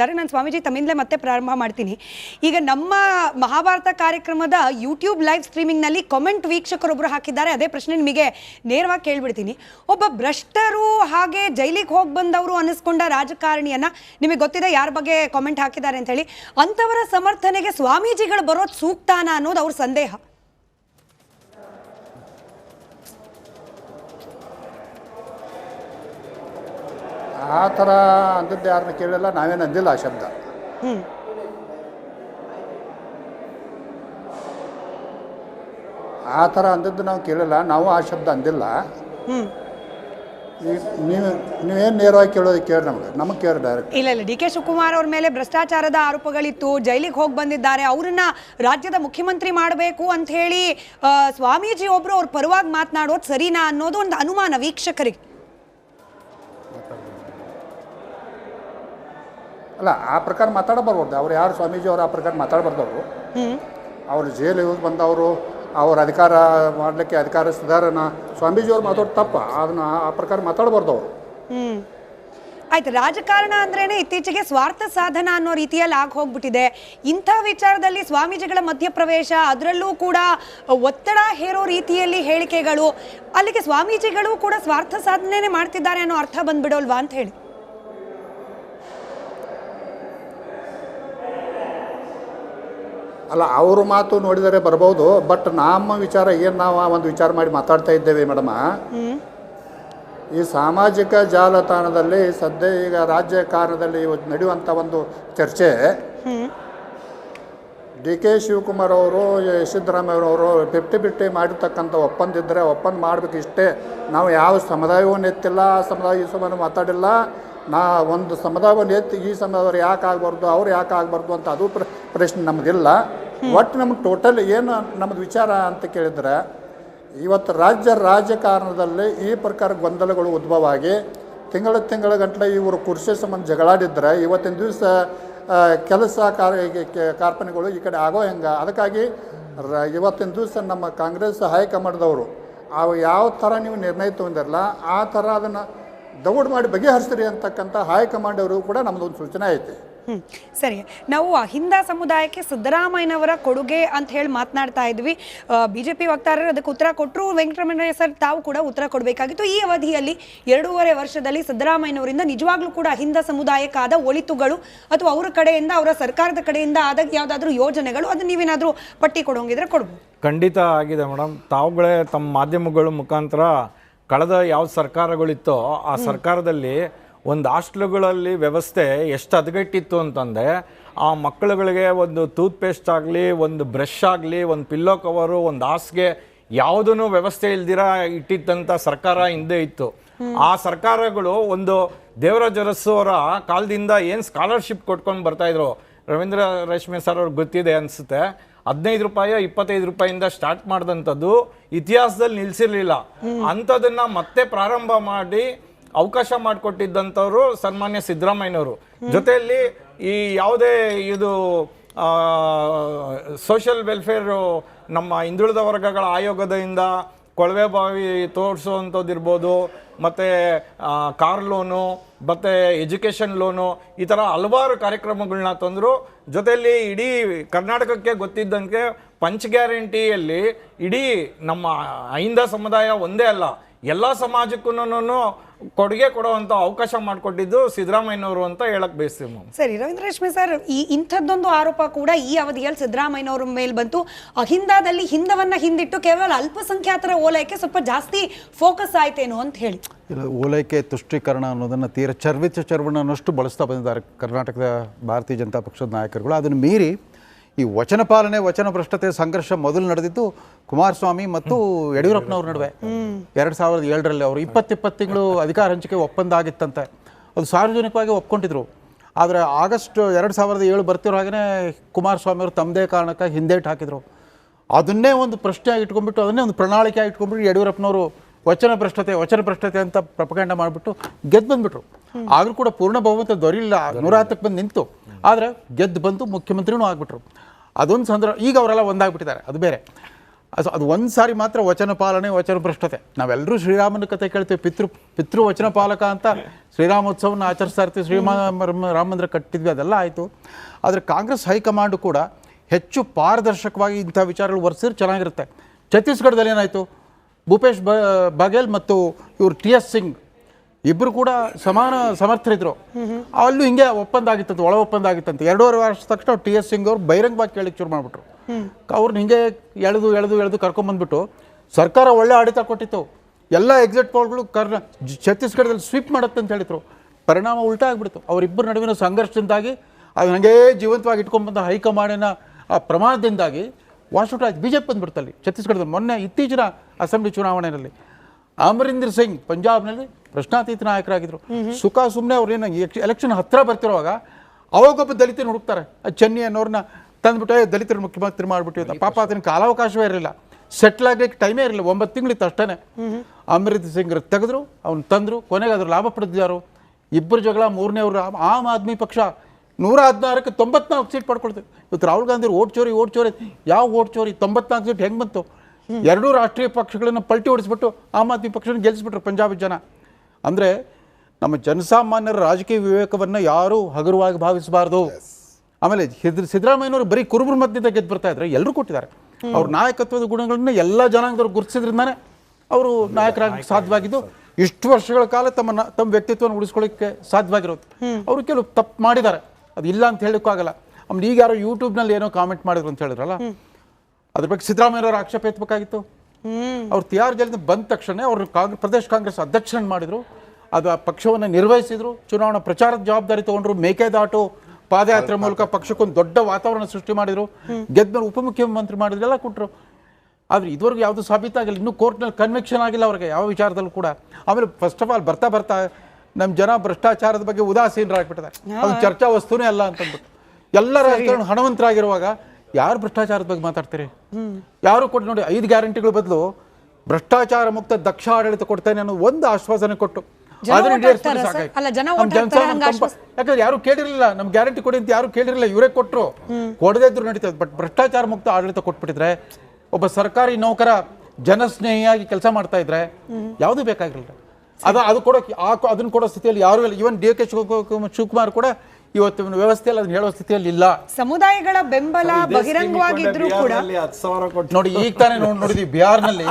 ಹಾಕಿದ್ದಾರೆ ನಾನು ಸ್ವಾಮೀಜಿ, ತಮ್ಮಿಂದಲೇ ಮತ್ತೆ ಪ್ರಾರಂಭ ಮಾಡ್ತೀನಿ. ಈಗ ನಮ್ಮ ಮಹಾಭಾರತ ಕಾರ್ಯಕ್ರಮದ ಯೂಟ್ಯೂಬ್ ಲೈವ್ ಸ್ಟ್ರೀಮಿಂಗ್ನಲ್ಲಿ ಕಾಮೆಂಟ್ ವೀಕ್ಷಕರೊಬ್ಬರು ಹಾಕಿದ್ದಾರೆ. ಅದೇ ಪ್ರಶ್ನೆ ನಿಮಗೆ ನೇರವಾಗಿ ಕೇಳಿಬಿಡ್ತೀನಿ. ಒಬ್ಬ ಭ್ರಷ್ಟರು ಹಾಗೆ ಜೈಲಿಗೆ ಹೋಗಿ ಬಂದವರು ಅನ್ನಿಸ್ಕೊಂಡ ರಾಜಕಾರಣಿಯನ್ನು ನಿಮಗೆ ಗೊತ್ತಿದೆ ಯಾರ ಬಗ್ಗೆ ಕಾಮೆಂಟ್ ಹಾಕಿದ್ದಾರೆ ಅಂತ ಹೇಳಿ. ಅಂಥವರ ಸಮರ್ಥನೆಗೆ ಸ್ವಾಮೀಜಿಗಳು ಬರೋದು ಸೂಕ್ತಾನ ಅನ್ನೋದು ಅವ್ರ ಸಂದೇಹ. ಆ ಥರ ಅಂದದ್ದು ಯಾರನ್ನ ಕೇಳಿಲ್ಲ ನಾವೇನು ಅಂದಿಲ್ಲ ಆ ಶಬ್ದ. ಆ ಥರ ಅಂದದ್ದು ನಾವು ಕೇಳಿಲ್ಲ ನಾವು ಆ ಶಬ್ದ ಅಂದಿಲ್ಲ. ನೀವು ನೀವೇನು ನೇರವಾಗಿ ಕೇಳೋದು ಕೇಳಿ ನಮಗೆ ನಮಗೆ ಕೇಳಿ ಡೈರೆಕ್ಟ್ ಇಲ್ಲ ಇಲ್ಲ ಡಿ ಕೆ ಶಿವಕುಮಾರ್ ಅವ್ರ ಮೇಲೆ ಭ್ರಷ್ಟಾಚಾರದ ಆರೋಪಗಳಿತ್ತು ಜೈಲಿಗೆ ಹೋಗಿ ಬಂದಿದ್ದಾರೆ ಅವ್ರನ್ನ ರಾಜ್ಯದ ಮುಖ್ಯಮಂತ್ರಿ ಮಾಡಬೇಕು ಅಂತ ಹೇಳಿ ಸ್ವಾಮೀಜಿ ಒಬ್ರು ಅವ್ರ ಪರವಾಗಿ ಮಾತನಾಡೋದು ಸರಿನಾ ಅನ್ನೋದು ಒಂದು ಅನುಮಾನ ವೀಕ್ಷಕರಿಗೆ. ಅಲ್ಲ ಆ ಪ್ರಕಾರ ಮಾತಾಡಬಾರ್ದು. ಅವ್ರು ಯಾರು ಸ್ವಾಮೀಜಿ ಅವರು ಆ ಪ್ರಕಾರ ಮಾತಾಡಬಾರ್ದವ್ರು. ಅವರು ಅವ್ರು ಜೈಲಿಗೆ ಬಂದವರು ಅವ್ರ ಅಧಿಕಾರ ಮಾಡಲಿಕ್ಕೆ ಅಧಿಕಾರ ಸುಧಾರಣಾ ಸ್ವಾಮೀಜಿಯವ್ರು ಮಾತಾಡೋದು ತಪ್ಪ. ಅದನ್ನ ಆ ಪ್ರಕಾರ ಮಾತಾಡಬಾರ್ದು ಅವರು ಆಯ್ತು ರಾಜಕಾರಣ ಅಂದ್ರೇನೆ ಇತ್ತೀಚೆಗೆ ಸ್ವಾರ್ಥ ಸಾಧನ ಅನ್ನೋ ರೀತಿಯಲ್ಲಿ ಆಗಿ ಹೋಗ್ಬಿಟ್ಟಿದೆ. ಇಂಥ ವಿಚಾರದಲ್ಲಿ ಸ್ವಾಮೀಜಿಗಳ ಮಧ್ಯಪ್ರವೇಶ ಅದರಲ್ಲೂ ಕೂಡ ಒತ್ತಡ ಹೇರೋ ರೀತಿಯಲ್ಲಿ ಹೇಳಿಕೆಗಳು ಅಲ್ಲಿಗೆ ಸ್ವಾಮೀಜಿಗಳು ಕೂಡ ಸ್ವಾರ್ಥ ಸಾಧನೆ ಮಾಡ್ತಿದ್ದಾರೆ ಅನ್ನೋ ಅರ್ಥ ಬಂದ್ಬಿಡೋಲ್ವಾ ಅಂತ ಹೇಳಿ. ಅಲ್ಲ, ಅವರು ಮಾತು ನೋಡಿದರೆ ಬರಬಹುದು ಬಟ್ ನಮ್ಮ ವಿಚಾರ ಏನು ನಾವು ಒಂದು ವಿಚಾರ ಮಾಡಿ ಮಾತಾಡ್ತಾ ಇದ್ದೇವೆ ಮೇಡಮ. ಈ ಸಾಮಾಜಿಕ ಜಾಲತಾಣದಲ್ಲಿ ಸದ್ಯ ಈಗ ರಾಜಕಾರಣದಲ್ಲಿ ಇವತ್ತು ನಡೆಯುವಂಥ ಒಂದು ಚರ್ಚೆ. ಡಿ ಕೆ ಶಿವಕುಮಾರ್ ಅವರು ಸಿದ್ದರಾಮಯ್ಯವರು ಫಿಫ್ಟಿ ಫಿಫ್ಟಿ ಮಾಡಿರ್ತಕ್ಕಂಥ ಒಪ್ಪಂದ ಇದ್ದರೆ ಒಪ್ಪಂದ ಮಾಡಬೇಕು ಇಷ್ಟೇ ನಾವು ಯಾವ ಸಮುದಾಯವನ್ನು ಎತ್ತಿಲ್ಲ ಆ ಸಮುದಾಯ ಈ ಮಾತಾಡಿಲ್ಲ. ನಾ ಒಂದು ಸಮುದಾಯವನ್ನು ಎತ್ತಿ ಈ ಸಮಯದವ್ರು ಯಾಕೆ ಆಗಬಾರ್ದು ಅವ್ರು ಯಾಕೆ ಆಗಬಾರ್ದು ಅಂತ ಅದು ಪ್ರ ಪ್ರಶ್ನೆ ನಮಗಿಲ್ಲ. ಒಟ್ಟು ನಮ್ಗೆ ಟೋಟಲ್ ಏನು ನಮ್ಮದು ವಿಚಾರ ಅಂತ ಕೇಳಿದ್ರೆ ಇವತ್ತು ರಾಜ್ಯ ರಾಜಕಾರಣದಲ್ಲಿ ಈ ಪ್ರಕಾರ ಗೊಂದಲಗಳು ಉದ್ಭವ ಆಗಿ ತಿಂಗಳ ತಿಂಗಳ ಗಂಟಲೆ ಇವರು ಕುರ್ಚಿ ಸಂಬಂಧ ಜಗಳಾಡಿದ್ರೆ ಇವತ್ತಿನ ದಿವಸ ಕೆಲಸ ಕಾರ್ಯ ಕೆ- ಈ ಕಡೆ ಆಗೋ ಹೆಂಗೆ? ಅದಕ್ಕಾಗಿ ರ ಇವತ್ತಿನ ದಿವಸ ನಮ್ಮ ಕಾಂಗ್ರೆಸ್ ಹೈಕಮಾಂಡ್ದವರು ಅವು ಯಾವ ಥರ ನೀವು ನಿರ್ಣಯ ತೊಗೊಂಡಿರಲ್ಲ ಆ ಥರ ಅದನ್ನು ದೌಡ್ ಮಾಡಿ ಬಗೆಹರಿಸ್ರಿ ಅಂತಕ್ಕಂಥ ಹೈಕಮಾಂಡ್ ಅವರು ಕೂಡ ನಮ್ದೊಂದು ಒಂದು ಸೂಚನೆ ಐತೆ. ಹ್ಮ್ ಸರಿ. ನಾವು ಅಹಿಂದ ಸಮುದಾಯಕ್ಕೆ ಸಿದ್ದರಾಮಯ್ಯನವರ ಕೊಡುಗೆ ಅಂತ ಹೇಳಿ ಮಾತನಾಡ್ತಾ ಇದ್ವಿ. ಬಿಜೆಪಿ ವಕ್ತಾರರು ಅದಕ್ಕೆ ಉತ್ತರ ಕೊಟ್ಟರು ವೆಂಕಟರಮಣಯ್ಯ ಸರ್ ತಾವು ಕೂಡ ಉತ್ತರ ಕೊಡಬೇಕಾಗಿತ್ತು. ಈ ಅವಧಿಯಲ್ಲಿ ಎರಡೂವರೆ ವರ್ಷದಲ್ಲಿ ಸಿದ್ದರಾಮಯ್ಯನವರಿಂದ ನಿಜವಾಗ್ಲೂ ಕೂಡ ಅಹಿಂದ ಸಮುದಾಯಕ್ಕಾದ ಒಳಿತುಗಳು ಅಥವಾ ಅವರ ಕಡೆಯಿಂದ ಅವರ ಸರ್ಕಾರದ ಕಡೆಯಿಂದ ಆದ ಯಾವುದಾದ್ರೂ ಯೋಜನೆಗಳು ಅದು ನೀವೇನಾದರೂ ಪಟ್ಟಿ ಕೊಡೋಂಗಿದ್ರೆ ಕೊಡ್ಬೋದು. ಖಂಡಿತ ಆಗಿದೆ ಮೇಡಮ್ ತಾವುಗಳೇ ತಮ್ಮ ಮಾಧ್ಯಮಗಳ ಮುಖಾಂತರ ಕಳೆದ ಯಾವ ಸರ್ಕಾರಗಳಿತ್ತೋ ಆ ಸರ್ಕಾರದಲ್ಲಿ ಒಂದು ಹಾಸ್ಟ್ಲುಗಳಲ್ಲಿ ವ್ಯವಸ್ಥೆ ಎಷ್ಟು ಹದಗೆಟ್ಟಿತ್ತು ಅಂತಂದರೆ ಆ ಮಕ್ಕಳುಗಳಿಗೆ ಒಂದು ಟೂತ್ ಪೇಸ್ಟ್ ಆಗಲಿ ಒಂದು ಬ್ರಷ್ ಆಗಲಿ ಒಂದು ಪಿಲ್ಲೋ ಕವರು ಒಂದು ಹಾಸಿಗೆ ಯಾವುದೂ ವ್ಯವಸ್ಥೆ ಇಲ್ದಿರ ಇಟ್ಟಿದ್ದಂಥ ಸರ್ಕಾರ ಹಿಂದೆ ಇತ್ತು. ಆ ಸರ್ಕಾರಗಳು ಒಂದು ದೇವರಾಜ ಅರಸು ಅವರ ಕಾಲದಿಂದ ಏನು ಸ್ಕಾಲರ್ಶಿಪ್ ಕೊಟ್ಕೊಂಡು ಬರ್ತಾಯಿದ್ರು ರವೀಂದ್ರ ರೇಷ್ಮೆ ಸರ್ ಅವ್ರಿಗೆ ಗೊತ್ತಿದೆ ಅನಿಸುತ್ತೆ. ಹದಿನೈದು ರೂಪಾಯಿ, ಇಪ್ಪತ್ತೈದು ರೂಪಾಯಿಂದ ಸ್ಟಾರ್ಟ್ ಮಾಡಿದಂಥದ್ದು ಇತಿಹಾಸದಲ್ಲಿ ನಿಲ್ಲಿಸಿರಲಿಲ್ಲ ಅಂಥದನ್ನ ಮತ್ತೆ ಪ್ರಾರಂಭ ಮಾಡಿ ಅವಕಾಶ ಮಾಡಿಕೊಟ್ಟಿದ್ದಂಥವ್ರು ಸನ್ಮಾನ್ಯ ಸಿದ್ದರಾಮಯ್ಯನವರು. ಜೊತೆಯಲ್ಲಿ ಈ ಯಾವುದೇ ಇದು ಸೋಷಿಯಲ್ ವೆಲ್ಫೇರು ನಮ್ಮ ಹಿಂದುಳಿದ ವರ್ಗಗಳ ಆಯೋಗದಿಂದ ಕೊಳವೆ ಬಾವಿ ತೋರಿಸುವಂಥದ್ದು ಇರ್ಬೋದು, ಮತ್ತು ಕಾರ್ ಲೋನು, ಮತ್ತು ಎಜುಕೇಷನ್ ಲೋನು, ಈ ಥರ ಹಲವಾರು ಕಾರ್ಯಕ್ರಮಗಳನ್ನ ತಂದರು. ಜೊತೆಯಲ್ಲಿ ಇಡೀ ಕರ್ನಾಟಕಕ್ಕೆ ಗೊತ್ತಿದ್ದಂಗೆ ಪಂಚ್ ಗ್ಯಾರಂಟಿಯಲ್ಲಿ ಇಡೀ ನಮ್ಮ ಅಹಿಂದ ಸಮುದಾಯ ಒಂದೇ ಅಲ್ಲ. ಎಲ್ಲ ಸಮಾಜಕ್ಕೂ ಕೊಡುಗೆ ಕೊಡುವಂಥ ಅವಕಾಶ ಮಾಡಿಕೊಟ್ಟಿದ್ದು ಸಿದ್ದರಾಮಯ್ಯನವರು ಅಂತ ಹೇಳಕ್ ಬಯಸ್ತೀವಿ ಮ್ಯಾಮ್ ಸರಿ ರವೀಂದ್ರ ರೇಷ್ಮೆ ಸರ್ ಈ ಇಂಥದ್ದೊಂದು ಆರೋಪ ಕೂಡ ಈ ಅವಧಿಯಲ್ಲಿ ಸಿದ್ದರಾಮಯ್ಯನವರ ಮೇಲೆ ಬಂತು. ಅಹಿಂದಾದಲ್ಲಿ ಹಿಂದವನ್ನ ಹಿಂದಿಟ್ಟು ಕೇವಲ ಅಲ್ಪಸಂಖ್ಯಾತರ ಓಲೈಕೆ ಸ್ವಲ್ಪ ಜಾಸ್ತಿ ಫೋಕಸ್ ಆಯ್ತೇನೋ ಅಂತ ಹೇಳಿ. ಇಲ್ಲ ಓಲೈಕೆ ತುಷ್ಟೀಕರಣ ಅನ್ನೋದನ್ನು ತೀರ ಚರ್ವಿತ ಚರ್ವಣನಷ್ಟು ಬಳಸ್ತಾ ಬಂದಿದ್ದಾರೆ ಕರ್ನಾಟಕದ ಭಾರತೀಯ ಜನತಾ ಪಕ್ಷದ ನಾಯಕರುಗಳು. ಅದನ್ನು ಮೀರಿ ಈ ವಚನ ಪಾಲನೆ ವಚನ ಭ್ರಷ್ಟತೆ ಸಂಘರ್ಷ ಮೊದಲು ನಡೆದಿದ್ದು ಕುಮಾರಸ್ವಾಮಿ ಮತ್ತು ಯಡಿಯೂರಪ್ಪನವ್ರ ನಡುವೆ. ಎರಡು ಸಾವಿರದ ಏಳರಲ್ಲಿ ಅವರು ಇಪ್ಪತ್ತಿಪ್ಪತ್ತು ತಿಂಗಳು ಅಧಿಕಾರ ಹಂಚಿಕೆ ಒಪ್ಪಂದ ಆಗಿತ್ತಂತೆ ಅದು ಸಾರ್ವಜನಿಕವಾಗಿ ಒಪ್ಕೊಂಡಿದ್ರು. ಆದರೆ ಆಗಸ್ಟ್ ಎರಡು ಸಾವಿರದ ಏಳು ಬರ್ತಿರೋ ಹಾಗೆಯೇ ಕುಮಾರಸ್ವಾಮಿ ಅವರು ತಮ್ಮದೇ ಕಾರಣಕ್ಕೆ ಹಿಂದೇಟು ಹಾಕಿದರು. ಅದನ್ನೇ ಒಂದು ಪ್ರಶ್ನೆಯಾಗಿ ಇಟ್ಕೊಂಡ್ಬಿಟ್ಟು ಅದನ್ನೇ ಒಂದು ಪ್ರಣಾಳಿಕೆ ಇಟ್ಕೊಂಡ್ಬಿಟ್ಟು ಯಡಿಯೂರಪ್ಪನವರು ವಚನ ಭ್ರಷ್ಟತೆ ವಚನ ಭ್ರಷ್ಟತೆ ಅಂತ ಪ್ರಪಗಂಡ ಮಾಡಿಬಿಟ್ಟು ಗೆದ್ದು ಬಂದ್ಬಿಟ್ರು. ಆದರೂ ಕೂಡ ಪೂರ್ಣ ಬಹುಮತ ದೊರೆಯಿಲ್ಲ ನೂರ ಹತ್ತಕ್ಕೆ ಬಂದು ನಿಂತು. ಆದರೆ ಗೆದ್ದು ಬಂದು ಮುಖ್ಯಮಂತ್ರಿನೂ ಆಗ್ಬಿಟ್ರು. ಅದೊಂದು ಸಂದರ್ಭ ಈಗ ಅವರೆಲ್ಲ ಒಂದಾಗ್ಬಿಟ್ಟಿದ್ದಾರೆ, ಅದು ಬೇರೆ. ಅದು ಅದು ಒಂದು ಸಾರಿ ಮಾತ್ರ ವಚನ ಪಾಲನೆ, ವಚನ ಭ್ರಷ್ಟತೆ. ನಾವೆಲ್ಲರೂ ಶ್ರೀರಾಮನ ಕಥೆ ಕೇಳ್ತೀವಿ, ಪಿತೃ ಪಿತೃ ವಚನ ಪಾಲಕ ಅಂತ ಶ್ರೀರಾಮೋತ್ಸವನ ಆಚರಿಸ್ತಾ ಇರ್ತೀವಿ ಶ್ರೀರಾಮ ರಾಮ ಮಂದಿರ ಕಟ್ಟಿದ್ವಿ, ಅದೆಲ್ಲ ಆಯಿತು. ಆದರೆ ಕಾಂಗ್ರೆಸ್ ಹೈಕಮಾಂಡು ಕೂಡ ಹೆಚ್ಚು ಪಾರದರ್ಶಕವಾಗಿ ಇಂಥ ವಿಚಾರಗಳು ವರ್ಸಿದ್ರೆ ಚೆನ್ನಾಗಿರುತ್ತೆ. ಛತ್ತೀಸ್ಗಢದಲ್ಲಿ ಏನಾಯಿತು? ಭೂಪೇಶ್ ಬ ಬಘೇಲ್ ಮತ್ತು ಇವರು ಟಿ ಎಸ್ ಸಿಂಗ್ ಇಬ್ಬರು ಕೂಡ ಸಮಾನ ಸಮರ್ಥರಿದ್ರು. ಅಲ್ಲೂ ಹಿಂಗೆ ಒಪ್ಪಂದ ಆಗಿತ್ತಂತೆ ಒಳ ಒಪ್ಪಂದ ಆಗಿತ್ತಂತೆ ಎರಡೂವರೆ ವರ್ಷ ತಕ್ಷಣ ಟಿ ಎಸ್ ಸಿಂಗ್ ಅವರು ಬಹಿರಂಗವಾಗಿ ಕೇಳಿಕ್ ಶುರು ಮಾಡಿಬಿಟ್ರು. ಅವ್ರನ್ನ ಹಿಂಗೆ ಎಳೆದು ಎಳೆದು ಎಳೆದು ಕರ್ಕೊಂಬಂದ್ಬಿಟ್ಟು ಸರ್ಕಾರ ಒಳ್ಳೆ ಆಡಿತ ಕೊಟ್ಟಿತ್ತು. ಎಲ್ಲ ಎಕ್ಸಿಟ್ ಪೋಲ್ಗಳು ಕರ್ನ ಛತ್ತೀಸ್ಗಢದಲ್ಲಿ ಸ್ವೀಪ್ ಮಾಡುತ್ತೆ ಅಂತ ಹೇಳಿದ್ರು. ಪರಿಣಾಮ ಉಲ್ಟಾ ಆಗಿಬಿಡ್ತು. ಅವರಿಬ್ಬರ ನಡುವಿನ ಸಂಘರ್ಷದಿಂದಾಗಿ ಅದು ನನಗೆ ಜೀವಂತವಾಗಿ ಇಟ್ಕೊಂಡ್ಬಂದ ಹೈಕಮಾಂಡಿನ ಆ ಪ್ರಮಾಣದಿಂದಾಗಿ ಔಟ್ ಆಯ್ತು. ಬಿ ಜೆ ಪಿ ಬಂದ್ಬಿಡ್ತಲ್ಲಿ ಛತ್ತೀಸ್ಗಢದಲ್ಲಿ. ಮೊನ್ನೆ ಇತ್ತೀಚಿನ ಅಸೆಂಬ್ಲಿ ಚುನಾವಣೆಯಲ್ಲಿ. ಅಮರಿಂದರ್ ಸಿಂಗ್ ಪಂಜಾಬ್ನಲ್ಲಿ ಪ್ರಶ್ನಾತೀತ ನಾಯಕರಾಗಿದ್ರು. ಸುಖ ಸುಮ್ಮನೆ ಅವ್ರೇನು ಎಲೆಕ್ಷನ್ ಹತ್ತಿರ ಬರ್ತಿರುವಾಗ ಅವಾಗೊಬ್ಬ ದಲಿತನ ಹುಡುಕ್ತಾರೆ. ಆ ಚೆನ್ನಿ ಅನ್ನೋರನ್ನ ತಂದ್ಬಿಟ್ಟು ದಲಿತರು ದಲಿತರ ಮುಖ್ಯಮಂತ್ರಿ ಮಾಡಿಬಿಟ್ಟು ಪಾಪ ಅದನ್ನ ಕಾಲಾವಕಾಶವೇ ಇರಲಿಲ್ಲ. ಸೆಟ್ಲ್ ಆಗಲಿಕ್ಕೆ ಟೈಮೇ ಇರಲಿಲ್ಲ. ಒಂಬತ್ತು ತಿಂಗಳಿತ್ತು ಅಷ್ಟೇ ಅಮರಿಂದರ್ ಸಿಂಗ್ ತೆಗೆದ್ರು ಅವ್ನು ತಂದರು. ಕೊನೆಗೆ ಅದ್ರ ಲಾಭ ಪಡೆದಿದ್ದಾರು ಇಬ್ಬರು ಜಗಳ ಮೂರನೇ ಮೂರನೇವ್ರು ಆಮ್ ಆದ್ಮಿ ಪಕ್ಷ. ನೂರ ಹದಿನಾರಕ್ಕೆ ತೊಂಬತ್ನಾಲ್ಕು ಸೀಟ್ ಪಡ್ಕೊಳ್ತೀವಿ ಇವತ್ತು ರಾಹುಲ್ ಗಾಂಧಿ ಓಟ್ ಚೋರಿ ಓಟ್ ಚೋರಿ. ಯಾವ ಓಟ್ ಚೋರಿ? ತೊಂಬತ್ನಾಲ್ಕು ಸೀಟ್ ಹೆಂಗೆ ಬಂತು? ಎರಡೂ ರಾಷ್ಟ್ರೀಯ ಪಕ್ಷಗಳನ್ನು ಪಲ್ಟಿ ಹೊಡಿಸ್ಬಿಟ್ಟು ಆಮ್ ಆದ್ಮಿ ಪಕ್ಷನ ಗೆಲ್ಲಿಸ್ಬಿಟ್ರು ಪಂಜಾಬ್ ಜನ. ಅಂದರೆ ನಮ್ಮ ಜನಸಾಮಾನ್ಯರ ರಾಜಕೀಯ ವಿವೇಕವನ್ನು ಯಾರೂ ಹಗುರವಾಗಿ ಭಾವಿಸಬಾರ್ದು. ಆಮೇಲೆ ಸಿದ್ ಸಿದ್ದರಾಮಯ್ಯನವರು ಬರೀ ಕುರುಬರ ಮಧ್ಯದ ಗೆದ್ದು ಬರ್ತಾ ಇದ್ರೆ ಎಲ್ಲರೂ ಕೊಟ್ಟಿದ್ದಾರೆ. ಅವ್ರ ನಾಯಕತ್ವದ ಗುಣಗಳನ್ನ ಎಲ್ಲ ಜನಾಂಗದವ್ರು ಗುರುತಿಸಿದ್ರಿಂದಾನೆ ಅವರು ನಾಯಕರಾಗಿ ಸಾಧ್ಯವಾಗಿದ್ದು. ಇಷ್ಟು ವರ್ಷಗಳ ಕಾಲ ತಮ್ಮ ತಮ್ಮ ವ್ಯಕ್ತಿತ್ವವನ್ನು ಉಳಿಸ್ಕೊಳ್ಳಿಕ್ಕೆ ಸಾಧ್ಯವಾಗಿರೋದು. ಅವರು ಕೆಲವು ತಪ್ಪು ಮಾಡಿದ್ದಾರೆ. ಅದು ಇಲ್ಲ ಅಂತ ಹೇಳೋಕ್ಕಾಗಲ್ಲ. ಆಮೇಲೆ ಈಗ ಯಾರೋ ಯೂಟ್ಯೂಬ್ನಲ್ಲಿ ಏನೋ ಕಾಮೆಂಟ್ ಮಾಡಿದ್ರು ಅಂತ ಹೇಳಿದ್ರಲ್ಲ ಅದ್ರ ಬಗ್ಗೆ ಸಿದ್ದರಾಮಯ್ಯನವರು ಆಕ್ಷೇಪ ಎತ್ತಬೇಕಾಗಿತ್ತು ಅವ್ರು ತಿಹಾರ್ ಜೈಲಿಂದ ಬಂದ ತಕ್ಷಣ ಅವರು ಕಾಂಗ್ರೆಸ್ ಪ್ರದೇಶ ಕಾಂಗ್ರೆಸ್ ಅಧ್ಯಕ್ಷರನ್ನು ಮಾಡಿದ್ರು. ಅದು ಆ ಪಕ್ಷವನ್ನು ನಿರ್ವಹಿಸಿದ್ರು. ಚುನಾವಣಾ ಪ್ರಚಾರದ ಜವಾಬ್ದಾರಿ ತಗೊಂಡ್ರು. ಮೇಕೆದಾಟು ಪಾದಯಾತ್ರೆ ಮೂಲಕ ಪಕ್ಷಕ್ಕೊಂದು ದೊಡ್ಡ ವಾತಾವರಣ ಸೃಷ್ಟಿ ಮಾಡಿದ್ರು. ಗೆದ್ದ ಮೇಲೆ ಉಪಮುಖ್ಯಮಂತ್ರಿ ಮಾಡಿದ್ರು ಎಲ್ಲ ಕೊಟ್ಟರು ಆದರೆ ಇದುವರೆಗೂ ಯಾವುದು ಸಾಬೀತಾಗಿಲ್ಲ ಇನ್ನೂ ಕೋರ್ಟ್ನಲ್ಲಿ ಕನ್ವಿಕ್ಷನ್ ಆಗಿಲ್ಲ ಅವ್ರಿಗೆ ಯಾವ ವಿಚಾರದಲ್ಲೂ ಕೂಡ. ಆಮೇಲೆ ಫಸ್ಟ್ ಆಫ್ ಆಲ್ ಬರ್ತಾ ಬರ್ತಾ ನಮ್ಮ ಜನ ಭ್ರಷ್ಟಾಚಾರದ ಬಗ್ಗೆ ಉದಾಸೀನರಾಗ್ಬಿಟ್ಟಿದ್ದಾರೆ. ಅದು ಚರ್ಚಾ ವಸ್ತುನೇ ಅಲ್ಲ ಅಂತಂದ್ಬಿಟ್ಟು. ಎಲ್ಲ ರಾಜಕಾರಣ ಹಣವಂತರಾಗಿರುವಾಗ ಯಾರು ಭ್ರಷ್ಟಾಚಾರದ ಬಗ್ಗೆ ಮಾತಾಡ್ತೀರಿ? ಯಾರು ಕೊಟ್ಟು ನೋಡಿ ಐದು ಗ್ಯಾರಂಟಿಗಳ ಬದಲು ಭ್ರಷ್ಟಾಚಾರ ಮುಕ್ತ ದಕ್ಷ ಆಡಳಿತ ಕೊಡ್ತೇನೆ ಅನ್ನೋ ಒಂದು ಆಶ್ವಾಸನೆ ಕೊಟ್ಟು. ಯಾಕಂದ್ರೆ ಯಾರು ಕೇಳಿರಲಿಲ್ಲ ನಮ್ ಗ್ಯಾರಂಟಿ ಕೊಡಿ ಅಂತ ಯಾರು ಕೇಳಿರಲಿಲ್ಲ ಇವರೇ ಕೊಟ್ಟರು ಕೊಡದೇ ಇದ್ರು ನಡೀತದೆ ಬಟ್ ಭ್ರಷ್ಟಾಚಾರ ಮುಕ್ತ ಆಡಳಿತ ಕೊಟ್ಬಿಟ್ಟಿದ್ರೆ ಒಬ್ಬ ಸರ್ಕಾರಿ ನೌಕರ ಜನಸ್ನೇಹಿಯಾಗಿ ಕೆಲಸ ಮಾಡ್ತಾ ಇದ್ರೆ ಯಾವುದು ಬೇಕಾಗಿರಲಿಲ್ಲ ಅದ ಅದು ಕೊಡೋ ಆ ಅದನ್ನ ಕೊಡೋ ಸ್ಥಿತಿಯಲ್ಲಿ ಯಾರು ಇಲ್ಲ. ಇವನ್ ಡಿ ಕೆ ಶಿವಕುಮಾರ್ ಕೂಡ ಇವತ್ತಿನ ವ್ಯವಸ್ಥೆಯಲ್ಲಿ ಅದನ್ನ ಹೇಳೋ ಸ್ಥಿತಿಯಲ್ಲಿ ಇಲ್ಲ. ಸಮುದಾಯಗಳ ಬೆಂಬಲ ಬಹಿರಂಗವಾಗಿದ್ರು ಕೂಡ ನೋಡಿ ಈಗ ತಾನೇ ನೋಡಿ ನೋಡಿದ್ವಿ ಬಿಹಾರ್ನಲ್ಲಿ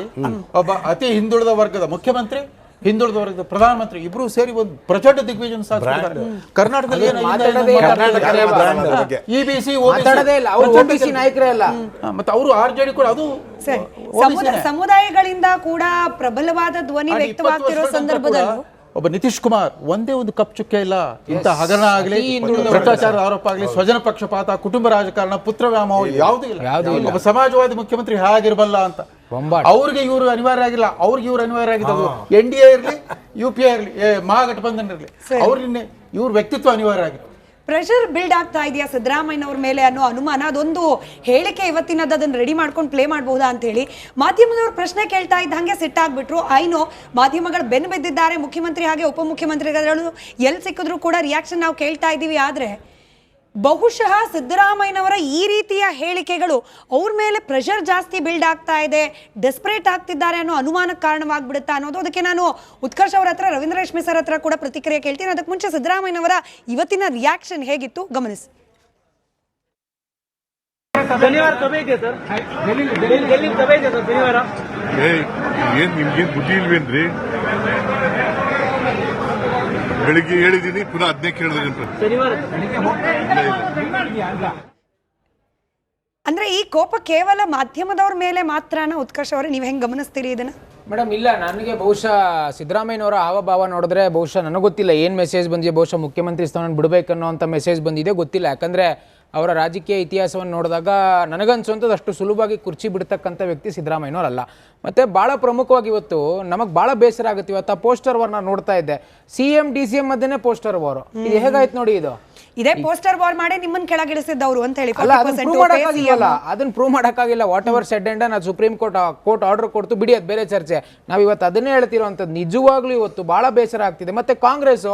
ಒಬ್ಬ ಅತಿ ಹಿಂದುಳಿದ ವರ್ಗದ ಮುಖ್ಯಮಂತ್ರಿ ಹಿಂದುಳಿದ ವರ್ಗದ ಪ್ರಧಾನಮಂತ್ರಿ ಇಬ್ರು ಸೇರಿ ಒಂದು ಪ್ರಚಂಡ ದಿಗ್ವಿಜನ್ ಸಾಧಿಸಿದ್ದಾರೆ ಕರ್ನಾಟಕದಲ್ಲಿ ಏನು ಮಾತಾಡೋದೇ ಇಲ್ಲ. ಕರ್ನಾಟಕದ brand ಬಗ್ಗೆ ಇಬಿಸಿ ಮಾತಾಡೋದೇ ಇಲ್ಲ. ಅವ್ರು OBC ನಾಯಕರೇ ಅಲ್ಲ. ಮತ್ತೆ ಅವರು ಆರ್ ಜೆ ಡಿ ಕೂಡ ಅದು. ಸಮುದಾಯಗಳಿಂದ ಕೂಡ ಪ್ರಬಲವಾದ ಧ್ವನಿ ವ್ಯಕ್ತವಾಗ್ತಿರೋ ಸಂದರ್ಭದಲ್ಲೂ ಒಬ್ಬ ನಿತೀಶ್ ಕುಮಾರ್ ಒಂದೇ ಒಂದು ಕಪ್ ಚುಕ್ಕೆ ಇಲ್ಲ. ಇಂಥ ಹಗರಣ ಆಗಲಿ ಭ್ರಷ್ಟಾಚಾರ ಆರೋಪ ಆಗಲಿ ಸ್ವಜನ ಪಕ್ಷಪಾತ ಕುಟುಂಬ ರಾಜಕಾರಣ ಪುತ್ರ ವ್ಯಾಮೋಹ ಯಾವುದೂ ಇಲ್ಲ. ಒಬ್ಬ ಸಮಾಜವಾದಿ ಮುಖ್ಯಮಂತ್ರಿ ಹೇಗಿರಬಲ್ಲ ಅಂತ. ಅವ್ರಿಗೆ ಇವರು ಅನಿವಾರ್ಯ ಆಗಿಲ್ಲ. ಅವ್ರಿಗೆ ಇವ್ರು ಅನಿವಾರ್ಯ ಆಗಿದ್ದು ಎನ್ ಡಿ ಎ ಇರಲಿ ಯು ಪಿ ಎ ಇರಲಿ ಮಹಾಗಠಬಂಧನ್ ಇರಲಿ. ಅವ್ರಿಗೆ ಇವ್ರ ವ್ಯಕ್ತಿತ್ವ ಅನಿವಾರ್ಯ ಆಗಿತ್ತು. ಪ್ರೆಷರ್ ಬಿಲ್ಡ್ ಆಗ್ತಾ ಇದೆಯಾ ಸಿದ್ದರಾಮಯ್ಯನವ್ರ ಮೇಲೆ ಅನ್ನೋ ಅನುಮಾನ? ಅದೊಂದು ಹೇಳಿಕೆ ಇವತ್ತಿನದ್ದು, ಅದನ್ನು ರೆಡಿ ಮಾಡ್ಕೊಂಡು ಪ್ಲೇ ಮಾಡಬಹುದಾ ಅಂತ ಹೇಳಿ. ಮಾಧ್ಯಮದವ್ರು ಪ್ರಶ್ನೆ ಕೇಳ್ತಾ ಇದ್ದಂಗೆ ಸಿಟ್ಟಾಗ್ಬಿಟ್ರು ಐನೋ ಮಾಧ್ಯಮಗಳು ಬೆನ್ನು ಬಿದ್ದಿದ್ದಾರೆ, ಮುಖ್ಯಮಂತ್ರಿ ಹಾಗೆ ಉಪಮುಖ್ಯಮಂತ್ರಿಗಳು ಎಲ್ಲಿ ಸಿಕ್ಕಿದ್ರು ಕೂಡ ರಿಯಾಕ್ಷನ್ ನಾವು ಕೇಳ್ತಾ ಇದ್ದೀವಿ ಆದ್ರೆ ಬಹುಶಃ ಸಿದ್ದರಾಮಯ್ಯನವರ ಈ ರೀತಿಯ ಹೇಳಿಕೆಗಳು ಅವ್ರ ಮೇಲೆ ಪ್ರೆಷರ್ ಜಾಸ್ತಿ ಬಿಲ್ಡ್ ಆಗ್ತಾ ಇದೆ ಡೆಸ್ಪರೇಟ್ ಆಗ್ತಿದ್ದಾರೆ ಅನ್ನೋ ಅನುಮಾನಕ್ಕೆ ಕಾರಣವಾಗ್ಬಿಡುತ್ತಾ ಅನ್ನೋದು. ಅದಕ್ಕೆ ನಾನು ಉತ್ಕರ್ಷ್ ಅವರ ಹತ್ರ ರವೀಂದ್ರ ರೇಷ್ಮೆ ಸರ್ ಹತ್ರ ಕೂಡ ಪ್ರತಿಕ್ರಿಯೆ ಕೇಳ್ತೀನಿ. ಅದಕ್ಕೆ ಮುಂಚೆ ಸಿದ್ದರಾಮಯ್ಯನವರ ಇವತ್ತಿನ ರಿಯಾಕ್ಷನ್ ಹೇಗಿತ್ತು? ಗಮನಿಸಿ. ಶನಿವಾರ ಸಭೆ ಇದೆ ಸರ್ ಡೆಲ್ಲಿ ಸಭೆ ಇದೆ ಸರ್ ಶನಿವಾರ? ಏನ್ ನಿಮ್ಗೇನ್ ಬುದ್ಧಿ ಇಲ್ವೇನ್ರಿ? ಬೆಳಿಗ್ಗೆ ಹೇಳಿದೀನಿ ಪುನಃ ಅದನ್ನೇ ಕೇಳಿದ್ರೆ ಅಂದ್ರೆ ಈ ಕೋಪ ಕೇವಲ ಮಾಧ್ಯಮದವ್ರ ಮೇಲೆ ಮಾತ್ರನ ಉತ್ಕರ್ಷ ಅವರೇ? ನೀವು ಹೆಂಗ್ ಗಮನಿಸ್ತೀರಿ ಇದನ್ನ? ಮೇಡಮ್ ಇಲ್ಲ ನನಗೆ ಬಹುಶಃ ಸಿದ್ದರಾಮಯ್ಯನವರ ಹಾವಭಾವ ನೋಡಿದ್ರೆ ಬಹುಶಃ ನನಗೆ ಗೊತ್ತಿಲ್ಲ ಏನು ಮೆಸೇಜ್ ಬಂದಿದೆ. ಬಹುಶಃ ಮುಖ್ಯಮಂತ್ರಿ ಸ್ಥಾನ ಬಿಡಬೇಕನ್ನೋ ಅಂತ ಮೆಸೇಜ್ ಬಂದಿದೆ ಗೊತ್ತಿಲ್ಲ. ಯಾಕಂದರೆ ಅವರ ರಾಜಕೀಯ ಇತಿಹಾಸವನ್ನು ನೋಡಿದಾಗ ನನಗನ್ಸುವಂಥದ್ದು ಅಷ್ಟು ಸುಲಭವಾಗಿ ಕುರ್ಚಿ ಬಿಡ್ತಕ್ಕಂಥ ವ್ಯಕ್ತಿ ಸಿದ್ದರಾಮಯ್ಯನವರಲ್ಲ. ಮತ್ತು ಭಾಳ ಪ್ರಮುಖವಾಗಿ ಇವತ್ತು ನಮಗೆ ಭಾಳ ಬೇಸರ ಆಗುತ್ತೆ. ಇವತ್ತು ಆ ಪೋಸ್ಟರ್ ವಾರ್ ನಾನು ನೋಡ್ತಾ ಇದ್ದೆ. C M, D C M ಮಧ್ಯೆ ಪೋಸ್ಟರ್ ವಾರು. ಇದು ಹೇಗಾಯ್ತು ನೋಡಿ ಇದು? ಇದೇ ಪೋಸ್ಟರ್ ವಾರ್ ಮಾಡಿ ನಿಮ್ಮನ್ನ ಕೆಳಗಿಳಿಸಿದ್ದವರು ಅಂತ ಹೇಳಿ ಅಲ್ಲ ಅದನ್ನ ಪ್ರೂವ್ ಮಾಡಕ್ಕಾಗಿಲ್ಲ. ಅದನ್ನ ಪ್ರೂವ್ ಮಾಡಕ್ಕಾಗಿಲ್ಲ. ವಾಟ್ ಎವರ್ ಸೆಡ್ ಅಂಡ್ ನಾವು ಸುಪ್ರೀಂ ಕೋರ್ಟ್ ಕೋರ್ಟ್ ಆರ್ಡರ್ ಕೊಡ್ತು ಬಿಡಿ ಅದು ಬೇರೆ ಚರ್ಚೆ. ನಾವು ಇವತ್ತು ಅದನ್ನೇ ಹೇಳ್ತಿರೋಂಥದ್ದು ನಿಜವಾಗ್ಲೂ ಇವತ್ತು ಬಹಳ ಬೇಸರ ಆಗ್ತಿದೆ. ಮತ್ತೆ ಕಾಂಗ್ರೆಸ್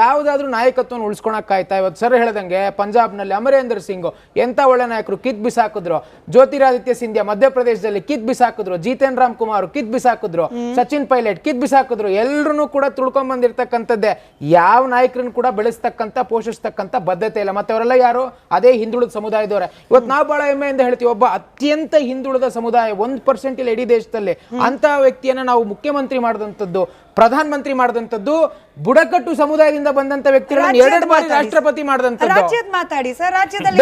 ಯಾವ್ದಾದ್ರು ನಾಯಕತ್ವವನ್ನು ಉಳಿಸ್ಕೊಳಕ್ಕಾಯ್ತಾ ಇವತ್ತು ಸರ್ ಹೇಳ್ದಂಗೆ ಪಂಜಾಬ್ನಲ್ಲಿ ಅಮರೇಂದ್ರ ಸಿಂಗ್ ಎಂತ ಒಳ್ಳೆ ನಾಯಕರು ಕಿತ್ ಬಿಸಾಕಿದ್ರು. ಜ್ಯೋತಿರಾದಿತ್ಯ ಸಿಂಧ್ಯಾ ಮಧ್ಯಪ್ರದೇಶದಲ್ಲಿ ಕಿತ್ ಬಿಸಾಕಿದ್ರು. ಜಿತೇನ್ ರಾಮ್ ಕುಮಾರ್ ಕಿತ್ ಬಿಸಾಕಿದ್ರು. ಸಚಿನ್ ಪೈಲಟ್ ಕಿತ್ ಬಿಸಾಕಿದ್ರು. ಎಲ್ರು ಕೂಡ ತುಳ್ಕೊಂಡ್ ಬಂದಿರ್ತಕ್ಕಂಥದ್ದೇ ಯಾವ ನಾಯಕರನ್ನು ಕೂಡ ಬೆಳೆಸ್ತಕ್ಕಂಥ ಪೋಷಿಸ್ತಕ್ಕಂಥ ಬದ್ಧತೆ ಇಲ್ಲ. ಮತ್ತೆ ಅವರೆಲ್ಲ ಯಾರು? ಅದೇ ಹಿಂದುಳಿದ ಸಮುದಾಯದವರ. ಇವತ್ತು ನಾವು ಬಹಳ ಹೆಮ್ಮೆಯಿಂದ ಹೇಳ್ತೀವಿ, ಒಬ್ಬ ಅತ್ಯಂತ ಹಿಂದುಳಿದ ಸಮುದಾಯ, ಒಂದ್ ಪರ್ಸೆಂಟ್ ಇಲ್ಲ ಇಡೀ ದೇಶದಲ್ಲಿ. ಅಂತ ವ್ಯಕ್ತಿಯನ್ನ ನಾವು ಮುಖ್ಯಮಂತ್ರಿ ಮಾಡಿದಂಥದ್ದು ಪ್ರಧಾನ ಮಂತ್ರಿ ಮಾಡಿದಂಥದ್ದು ಬುಡಕಟ್ಟು ಸಮುದಾಯದಿಂದ ಬಂದಂತ ವ್ಯಕ್ತಿಗಳನ್ನು ರಾಜ್ಯದ ಎರಡು ಬಾರಿ ರಾಷ್ಟ್ರಪತಿ ಮಾಡಿದಂಥದ್ದು. ರಾಜ್ಯದ ಮಾತಾಡಿ ಸರ್ ರಾಜ್ಯದಲ್ಲಿ?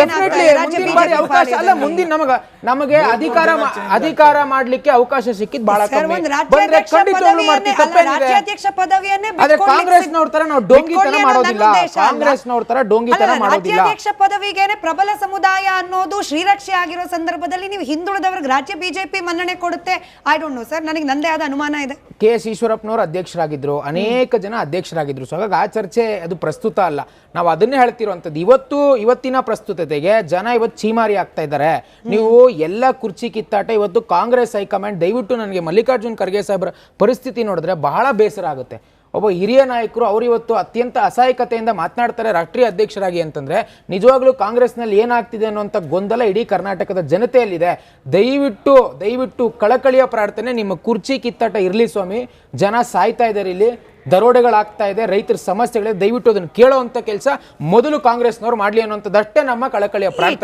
ರಾಜ್ಯ ಮುಂದಿನ ಬಾರಿ ಅವಕಾಶ ಅಲ್ಲ. ಮುಂದಿನ ನಮಗ ನಮಗೆ ಅಧಿಕಾರ ಮಾ- ಅಧಿಕಾರ ಮಾಡ್ಲಿಕ್ಕೆ ಅವಕಾಶ ಸಿಕ್ಕಿದ್ ಬಹಳ ಸರ್, ಕಮ್ಮಿ. ಒಂದು ಬಂದ್ರೆ ರಾಜ್ಯಾಧ್ಯಕ್ಷ ಮಾಡ್ತೀವಿ ಪದವಿಯನ್ನೇ- ಅಲ್ಲ, ತಪ್ಪೇನಿದೆ ರಾಜ್ಯಾಧ್ಯಕ್ಷ ಪದವಿಯನ್ನೇ ಆದ್ರೆ ಬಿಟ್ಕೊಳ್ಳಿಕ್ಕೆ ಕಾಂಗ್ರೆಸ್ನವ್ರ ತರ ನಾವು ಡೋಂಗಿ ತರ ಅನ್ನೋದು ಮಾಡೋದಿಲ್ಲ. ಕಾಂಗ್ರೆಸ್ ಉದ್ದೇಶ ಅಲ್ಲ. ಕಾಂಗ್ರೆಸ್ನವ್ರ ತರ ಡೋಂಗಿ ತರ ಅಲ್ಲ, ಮಾಡೋದಿಲ್ಲ. ರಾಜ್ಯಾಧ್ಯಕ್ಷ ಪದವಿಗೇನೆ ಪ್ರಬಲ ಸಮುದಾಯ ಅನ್ನೋದು ಶ್ರೀರಕ್ಷೆ ಆಗಿರೋ ಸಂದರ್ಭದಲ್ಲಿ ನೀವು ಹಿಂದುಳಿದವ್ರಿಗೆ ರಾಜ್ಯ ಬಿಜೆಪಿ ಮನ್ನಣೆ ಕೊಡುತ್ತೆ. ಐ ಡೋಂಟ್ ನೋ ಸರ್ ನನಗೆ ನಂದೇ ಆದ ಅನುಮಾನ ಇದೆ. ಕೆ ಎಸ್ ಈಶ್ವರಪ್ಪನವರು ಅಧ್ಯಕ್ಷರಾಗಿದ್ರು, ಅನೇಕ ಜನ ಅಧ್ಯಕ್ಷರಾಗಿದ್ದರು ಸೊ, ಹಾಗಾಗಿ ಆ ಚರ್ಚೆ ಅದು ಪ್ರಸ್ತುತ ಅಲ್ಲ. ನಾವು ಅದನ್ನೇ ಹೇಳ್ತಿರುವಂಥದ್ದು, ಇವತ್ತು, ಇವತ್ತಿನ ಪ್ರಸ್ತುತತೆಗೆ ಜನ ಇವತ್ತು ಚೀಮಾರಿ ಆಗ್ತಾ ಇದ್ದಾರೆ. ನೀವು ಎಲ್ಲ ಕುರ್ಚಿ ಕಿತ್ತಾಟ, ಇವತ್ತು ಕಾಂಗ್ರೆಸ್ ಹೈಕಮಾಂಡ್, ದಯವಿಟ್ಟು ನನಗೆ ಮಲ್ಲಿಕಾರ್ಜುನ್ ಖರ್ಗೆ ಸಾಹೇಬ್ರ ಪರಿಸ್ಥಿತಿ ನೋಡಿದ್ರೆ ಬಹಳ ಬೇಸರ ಆಗುತ್ತೆ. ಒಬ್ಬ ಹಿರಿಯ ನಾಯಕರು ಅವರು ಇವತ್ತು ಅತ್ಯಂತ ಅಸಹಾಯಕತೆಯಿಂದ ಮಾತನಾಡ್ತಾರೆ ರಾಷ್ಟ್ರೀಯ ಅಧ್ಯಕ್ಷರಾಗಿ ಅಂತಂದ್ರೆ, ನಿಜವಾಗ್ಲೂ ಕಾಂಗ್ರೆಸ್ನಲ್ಲಿ ಏನಾಗ್ತಿದೆ ಅನ್ನುವಂಥ ಗೊಂದಲ ಇಡೀ ಕರ್ನಾಟಕದ ಜನತೆಯಲ್ಲಿದೆ. ದಯವಿಟ್ಟು ದಯವಿಟ್ಟು ಕಳಕಳಿಯ ಪ್ರಾರ್ಥನೆ, ನಿಮ್ಮ ಕುರ್ಚಿ ಕಿತ್ತಾಟ ಇರಲಿ ಸ್ವಾಮಿ. ಜನ ಸಾಯ್ತಾ ಇದ್ದಾರೆ ಇಲ್ಲಿ, ದರೋಡೆಗಳಾಗ್ತಾ ಇದೆ, ರೈತರ ಸಮಸ್ಯೆಗಳಿದೆ. ದಯವಿಟ್ಟು ಅದನ್ನು ಕೇಳೋವಂಥ ಕೆಲಸ ಮೊದಲು ಕಾಂಗ್ರೆಸ್ನವ್ರು ಮಾಡಲಿ ಅನ್ನೋಂಥದ್ದಷ್ಟೇ ನಮ್ಮ ಕಳಕಳಿಯ ಪ್ರಾರ್ಥನೆ.